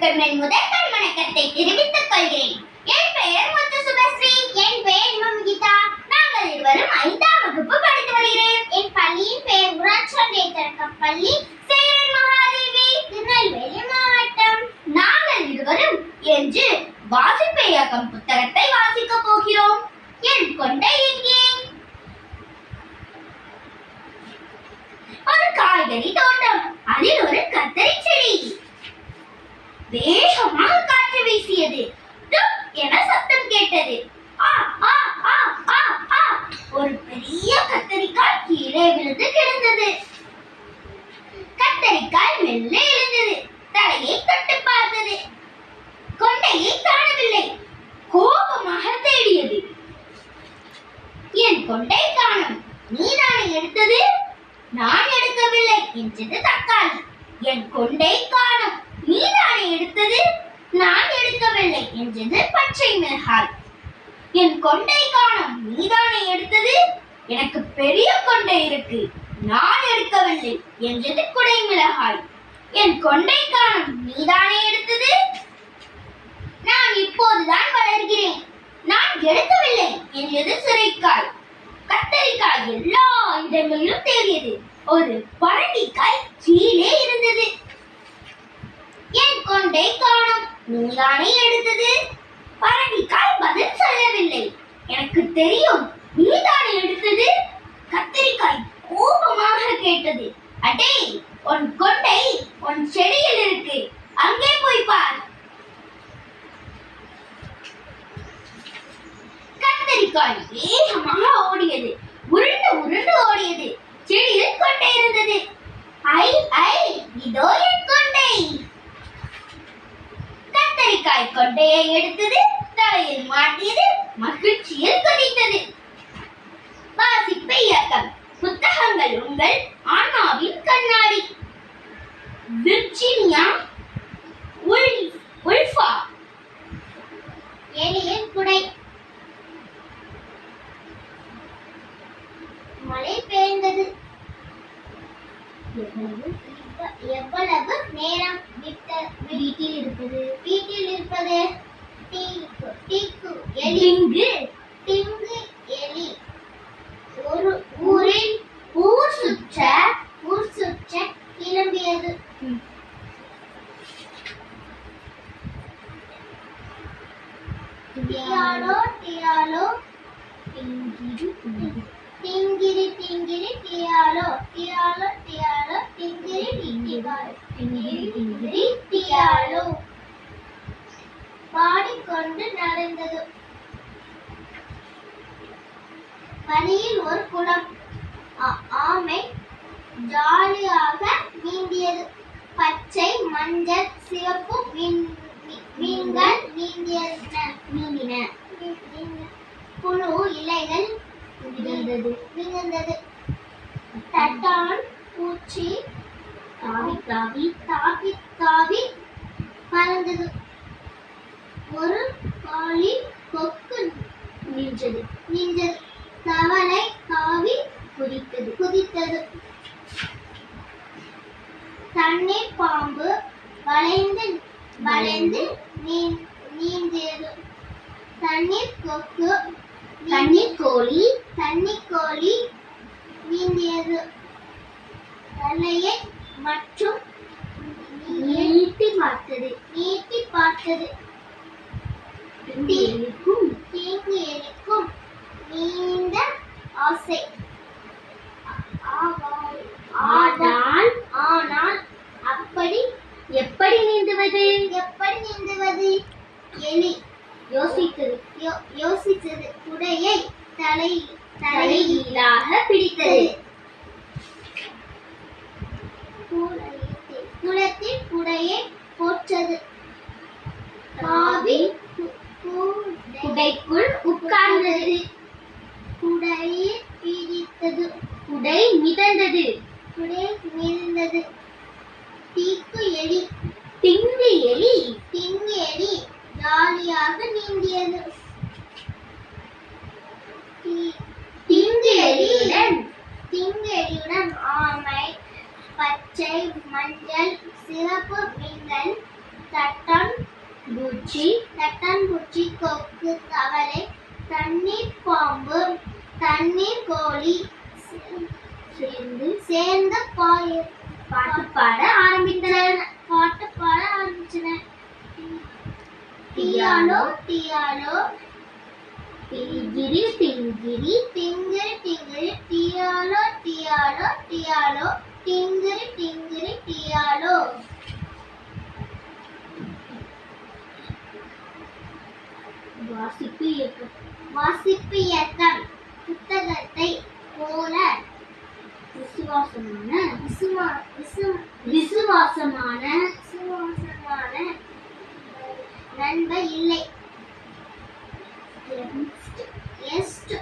உங்கள் என் முதல் கண் வணக்கத்தை தெரிவித்துக் கொள்கிறேன். என் பெயர் முத்து சுபஸ்ரீ. என் பெயர் மம்கிதா நாங்கள் இருவரும் ஐந்தாம் வகுப்பு படித்து வருகிறேன். என் பள்ளியின் பெயர் ஊராட்சி தொடக்க பள்ளி சேரன் மகாதேவி. திருநெல்வேலி மாவட்டம். நாங்கள் இருவரும் என்று வாசிப்பையாக்கம் புத்தகத்தை வாசிக்கப் போகிறோம் என் கொண்டை எங்கே ஒரு காய்கறி தோட்டம் அதில் ஒரு கத்தரி செடி வேகமாக காற்று வீசியது. என சத்தம் கேட்டது. ஒரு பெரிய கத்தரிக்காய் கீழே விழுந்து கிடந்தது. கத்தரிக்காய் மெல்ல எழுந்தது. தலையை தொட்டு பார்த்தது. கொண்டையை காணவில்லை. கோபமாக தேடியது. என் கொண்டை காணும். நீதானே எடுத்தது? நான் எடுக்கவில்லை. என்றது தக்காளி. என் கொண்டை காணும் எடுத்தது? நான் எடுக்கவில்லை என்றது பச்சை மிளகாய். என் கொண்டை காணும். நீதானே எடுத்தது? எனக்கு பெரிய கொண்டை இருக்கு. நான் எடுக்கவில்லை என்றது குடை மிளகாய். என் கொண்டை காணும். நீதானே எடுத்தது? நான் இப்போதுதான் வளர்கிறேன். நான் எடுக்கவில்லை என்றது சுரைக்காய். கத்தரிக்காய் எல்லா இடங்களிலும் தேடியது ஒரு பரண்டிக்காய் கீழே இருந்தது என் கொண்டை காணும் நீதானே எடுத்தது? பரங்கிக்காய் பதில் சொல்லவில்லை. எனக்கு தெரியும் நீதானே எடுத்தது? கத்திரிக்காய் கோபமாக கேட்டது. அடே உன் கொண்டை உன் செடியில் இருக்கு. அங்கே போய் பார். கத்தரிக்காய் வேகமாக ஓடியது. உருண்டு உருண்டு ஓடியது. செடியில் கொண்டை இருந்தது. ஐ ஐ இதோ என் கொண்டை. கத்தரிக்காய் கொட்டையை எடுத்தது தலையில் மாட்டியது மகிழ்ச்சியில் குதித்தது வாசிப்பு இயக்கம். புத்தகங்கள் உங்கள் ஆன்மாவின் கண்ணாடி. விர்ஜீனியா எவ்வளவு நேரம் விட்ட வீட்டில் இருப்பது? வீட்டில் இருப்பது? டிங்கு டிங்கு எலி. ஒரு ஊரில் ஊர் சுற்ற ஊர் சுற்ற கிளம்பியது. டியாலோ டியாலோ டிங்கிரி டிங்கிரி டிங்கிரி டியாலோ டியாலோ டியாலோ டிங்கிரி டிங்கிரி டிங்கிரி டிங்கிரி டியாலோ பாடிக்கொண்டு நடந்தது. வழியில் ஒரு குளம். ஆமை ஜாலியாக நீந்தியது. பச்சை மஞ்சள் சிவப்பு மீன்கள் நீந்தியன நீந்தின. புழு இலைகள் விழுந்தது விழுந்தது தட்டான் பூச்சி தாவி தாவி தாவி தாவி பறந்தது ஒரு காளி கொக்கு நின்றது நின்றது தவளை தாவி குதித்தது குதித்தது தண்ணீர் பாம்பு வளைந்து வளைந்து நீந்தியது தண்ணீர் கொக்கு தண்ணீர் கோழி தண்ணீர் கோழி நீந்தியது. தலையை மற்றும் நீட்டி பார்த்தது. நீட்டி பார்த்தது. தீங்கு எலிக்கும் நீண்ட ஆசை. ஆனால் ஆனால் அப்படி எப்படி நீந்துவது? எப்படி நீந்துவது? எலி. யோசித்தது. யோசித்தது குடையை தலை தலைகீழாக பிடித்தது. குளத்தில் குடையை போற்றது. கு- குடைக்குள் உட்கார்ந்தது. குடையை பிடித்தது குடை மிதந்தது குடை மிதந்தது தீக்கு எலி திங்கு எலி திங்கு எலி ஜாலியாக நீந்தியது தி- திங்கு எலியுடன் திங்கு எலியுடன் ஆமை பச்சை மஞ்சள் சிவப்பு மீன்கள் தட்டன் பூச்சி தட்டன் கொக்கு தவளை தண்ணீர் பாம்பு தண்ணீர் கோழி சேர்ந்து சேர்ந்து பாட்டு பாட ஆரம்பித்தனர். பாட்டு பாட ஆரம்பிச்சனர் தியாலோ தியாலோ திங்கிரி திங்கிரி திங்கிரி திங்கிரி தியாலோ தியாலோ தியாலோ டிங்கிரி டிங்கிரி டியாலோ வாசிப்பு இயக்கம். வாசிப்பு இயக்கம். புத்தகத்தை போல விசுவாசமான விசுவா விசு விசுவாசமான விசுவாசமான நண்பர் இல்லை. எஸ்ட்